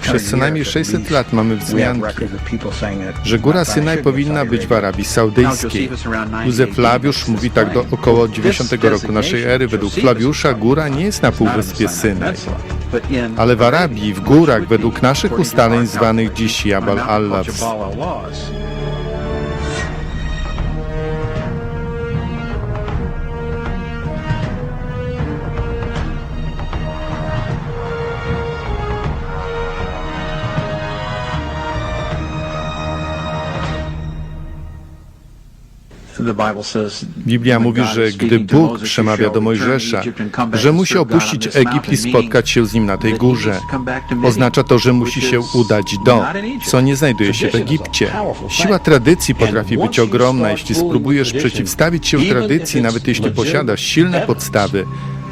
Przez co najmniej 600 lat mamy wzmianki, że góra Synaj powinna być w Arabii Saudyjskiej. Józef Flawiusz mówi tak do około 90 roku naszej ery. Według Flawiusza góra nie jest na półwyspie Synaj, ale w Arabii, w górach, według naszych ustaleń zwanych dziś Jabal al-Lawz. Biblia mówi, że gdy Bóg przemawia do Mojżesza, że musi opuścić Egipt i spotkać się z nim na tej górze. Oznacza to, że musi się udać do, co nie znajduje się w Egipcie. Siła tradycji potrafi być ogromna, jeśli spróbujesz przeciwstawić się tradycji, nawet jeśli posiadasz silne podstawy.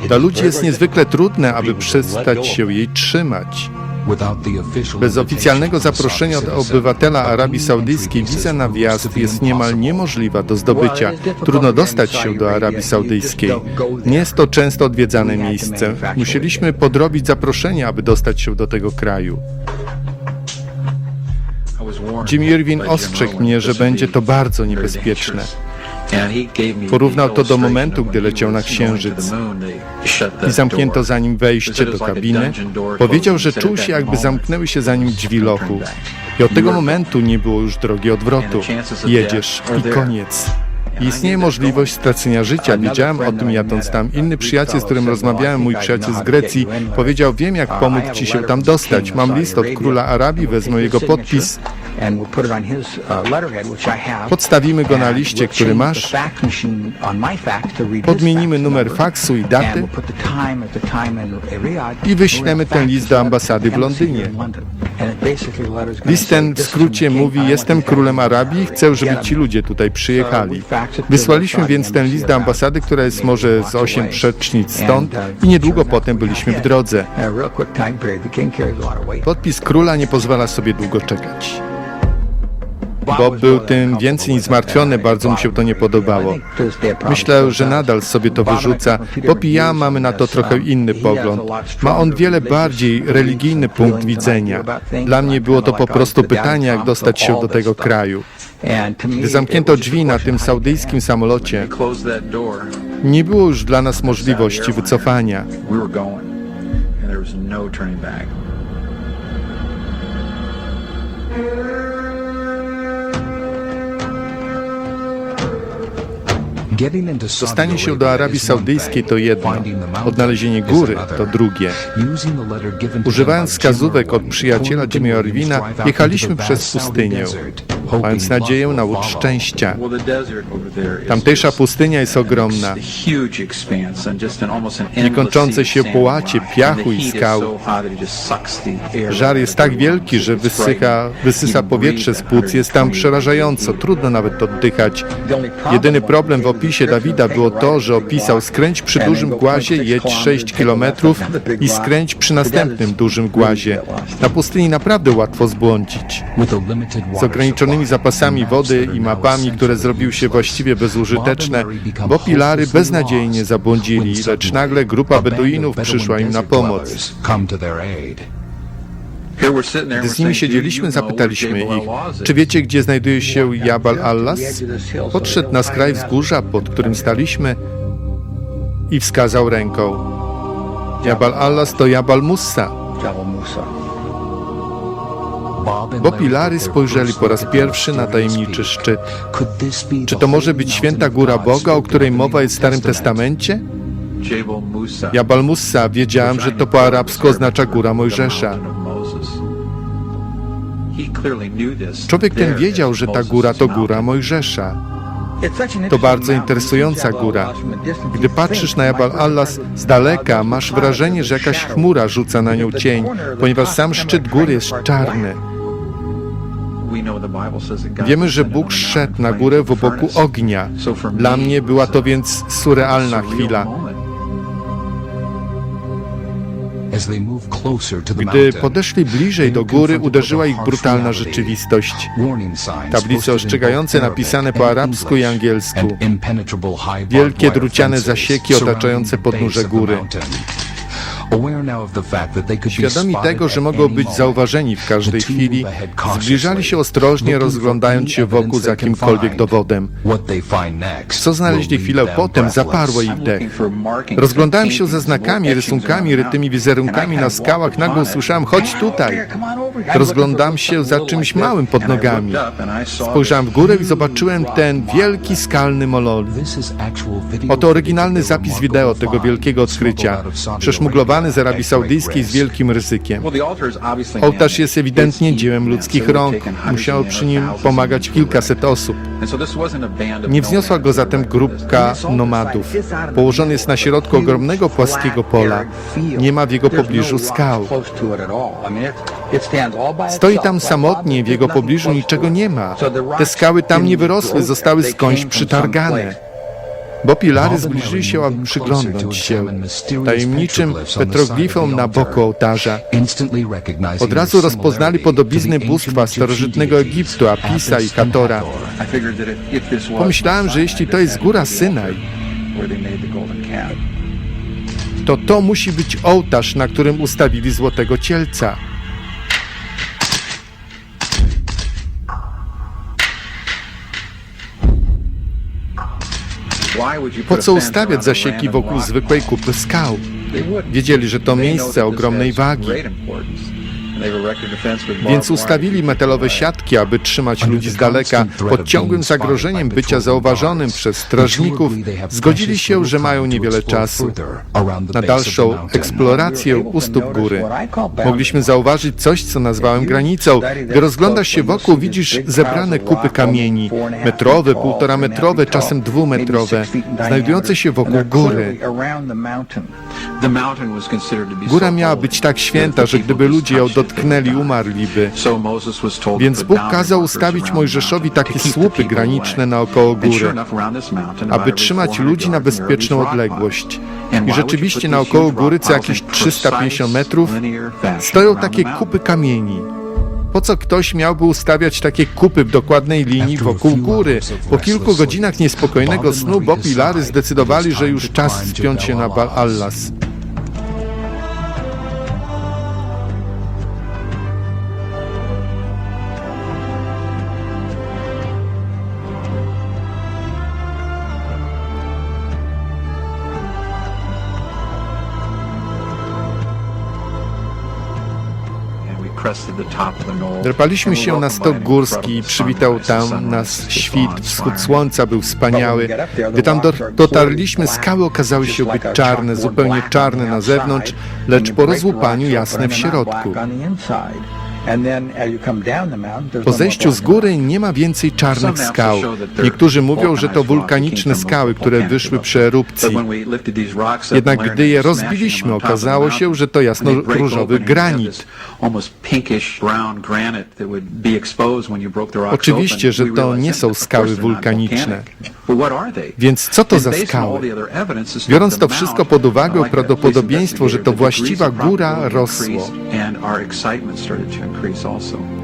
Dla ludzi jest niezwykle trudne, aby przestać się jej trzymać. Bez oficjalnego zaproszenia od obywatela Arabii Saudyjskiej wiza na wjazd jest niemal niemożliwa do zdobycia. Trudno dostać się do Arabii Saudyjskiej. Nie jest to często odwiedzane miejsce. Musieliśmy podrobić zaproszenie, aby dostać się do tego kraju. Jim Irwin ostrzegł mnie, że będzie to bardzo niebezpieczne. Porównał to do momentu, gdy leciał na Księżyc i zamknięto za nim wejście do kabiny. Powiedział, że czuł się, jakby zamknęły się za nim drzwi lochu. I od tego momentu nie było już drogi odwrotu. Jedziesz i koniec. Istnieje możliwość stracenia życia. Wiedziałem o tym jadąc tam. Inny przyjaciel, z którym rozmawiałem, mój przyjaciel z Grecji, powiedział, wiem jak pomóc ci się tam dostać. Mam list od króla Arabii, wezmę jego podpis. Podstawimy go na liście, który masz. Podmienimy numer faksu i daty i wyślemy ten list do ambasady w Londynie. List ten w skrócie mówi, jestem królem Arabii, chcę, żeby ci ludzie tutaj przyjechali. Wysłaliśmy więc ten list do ambasady, która jest może z osiem przecznic stąd i niedługo potem byliśmy w drodze. Podpis króla nie pozwala sobie długo czekać. Bob był tym więcej niż zmartwiony, bardzo mu się to nie podobało. Myślę, że nadal sobie to wyrzuca. Bob i ja mamy na to trochę inny pogląd. Ma on wiele bardziej religijny punkt widzenia. Dla mnie było to po prostu pytanie, jak dostać się do tego kraju. Gdy zamknięto drzwi na tym saudyjskim samolocie, nie było już dla nas możliwości wycofania. Dostanie się do Arabii Saudyjskiej to jedno, odnalezienie góry to drugie. Używając wskazówek od przyjaciela Jimmy Irwina, jechaliśmy przez pustynię, mając nadzieję na łód szczęścia. Tamtejsza pustynia jest ogromna. Niekończące się połacie piachu i skał. Żar jest tak wielki, że wysycha, wysysa powietrze z płuc. Jest tam przerażająco, trudno nawet oddychać. Jedyny problem w opisie Dawida było to, że opisał skręć przy dużym głazie, jedź 6 kilometrów i skręć przy następnym dużym głazie. Na pustyni naprawdę łatwo zbłądzić. Z ograniczonymi zapasami wody i mapami, które zrobiły się właściwie bezużyteczne, bo pilary beznadziejnie zabłądzili, lecz nagle grupa Beduinów przyszła im na pomoc. Gdy z nimi siedzieliśmy, zapytaliśmy ich, czy wiecie, gdzie znajduje się Jabal Allas? Podszedł na skraj wzgórza, pod którym staliśmy i wskazał ręką. Jabal Allas to Jabal Musa. Bo pilary spojrzeli po raz pierwszy na tajemniczy szczyt. Czy to może być święta góra Boga, o której mowa jest w Starym Testamencie? Jabal Musa, wiedziałem, że to po arabsku oznacza góra Mojżesza. Człowiek ten wiedział, że ta góra to góra Mojżesza. To bardzo interesująca góra. Gdy patrzysz na Jabal Allas z daleka, masz wrażenie, że jakaś chmura rzuca na nią cień, ponieważ sam szczyt góry jest czarny. Wiemy, że Bóg szedł na górę w oboku ognia. Dla mnie była to więc surrealna chwila. Gdy podeszli bliżej do góry, uderzyła ich brutalna rzeczywistość. Tablice ostrzegające napisane po arabsku i angielsku. Wielkie druciane zasieki otaczające podnóże góry. Świadomi tego, że mogą być zauważeni w każdej chwili, zbliżali się ostrożnie, rozglądając się wokół za jakimkolwiek dowodem. Co znaleźli chwilę potem, zaparło ich dech. Rozglądałem się za znakami, rysunkami, rytymi wizerunkami na skałach, nagle usłyszałem, chodź tutaj. Rozglądam się za czymś małym pod nogami. Spojrzałem w górę i zobaczyłem ten wielki skalny mololit. Oto oryginalny zapis wideo tego wielkiego odkrycia, przeszmuglowany z Arabii Saudyjskiej z wielkim ryzykiem. Ołtarz jest ewidentnie dziełem ludzkich rąk. Musiało przy nim pomagać kilkaset osób. Nie wzniosła go zatem grupka nomadów. Położony jest na środku ogromnego płaskiego pola. Nie ma w jego pobliżu skał. Stoi tam samotnie, w jego pobliżu niczego nie ma. Te skały tam nie wyrosły, zostały skądś przytargane. Bo pilary zbliżyli się, aby przyglądnąć się tajemniczym petroglifom na boku ołtarza. Od razu rozpoznali podobizny bóstwa starożytnego Egiptu, Apisa i Hatora. Pomyślałem, że jeśli to jest góra Synaj, to to musi być ołtarz, na którym ustawili złotego cielca. Po co ustawiać zasieki wokół zwykłej kupy skał? Wiedzieli, że to miejsce ogromnej wagi. Więc ustawili metalowe siatki, aby trzymać ludzi z daleka. Pod ciągłym zagrożeniem bycia zauważonym przez strażników zgodzili się, że mają niewiele czasu na dalszą eksplorację u stóp góry. Mogliśmy zauważyć coś, co nazwałem granicą. Gdy rozglądasz się wokół, widzisz zebrane kupy kamieni, metrowe, półtora metrowe, czasem dwumetrowe, znajdujące się wokół góry. Góra miała być tak święta, że gdyby ludzie ją dotknęli, umarliby. Więc Bóg kazał ustawić Mojżeszowi takie słupy graniczne naokoło góry, aby trzymać ludzi na bezpieczną odległość. I rzeczywiście naokoło góry, co jakieś 350 metrów, stoją takie kupy kamieni. Po co ktoś miałby ustawiać takie kupy w dokładnej linii wokół góry? Po kilku godzinach niespokojnego snu Bob i Larry zdecydowali, że już czas spiąć się na Baal-Allas. Drapaliśmy się na stok górski i przywitał tam nas świt. Wschód słońca był wspaniały. Gdy tam do, dotarliśmy, skały okazały się być czarne, zupełnie czarne na zewnątrz, lecz po rozłupaniu jasne w środku. Po zejściu z góry nie ma więcej czarnych skał. Niektórzy mówią, że to wulkaniczne skały, które wyszły przy erupcji. Jednak gdy je rozbiliśmy, okazało się, że to jasno-różowy granit. Oczywiście, że to nie są skały wulkaniczne. Więc co to za skały? Biorąc to wszystko pod uwagę, prawdopodobieństwo, że to właściwa góra rosło,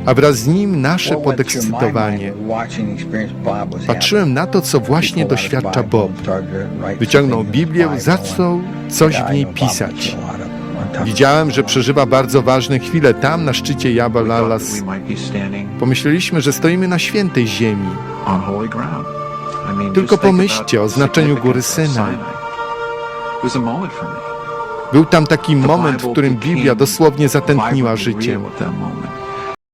a wraz z nim nasze podekscytowanie. Patrzyłem na to, co właśnie doświadcza Bob. Wyciągnął Biblię, zaczął coś w niej pisać. Widziałem, że przeżywa bardzo ważne chwile tam, na szczycie Jabal Alas. Pomyśleliśmy, że stoimy na świętej ziemi. Tylko pomyślcie o znaczeniu góry Synaj. Był tam taki moment, w którym Biblia dosłownie zatętniła życiem.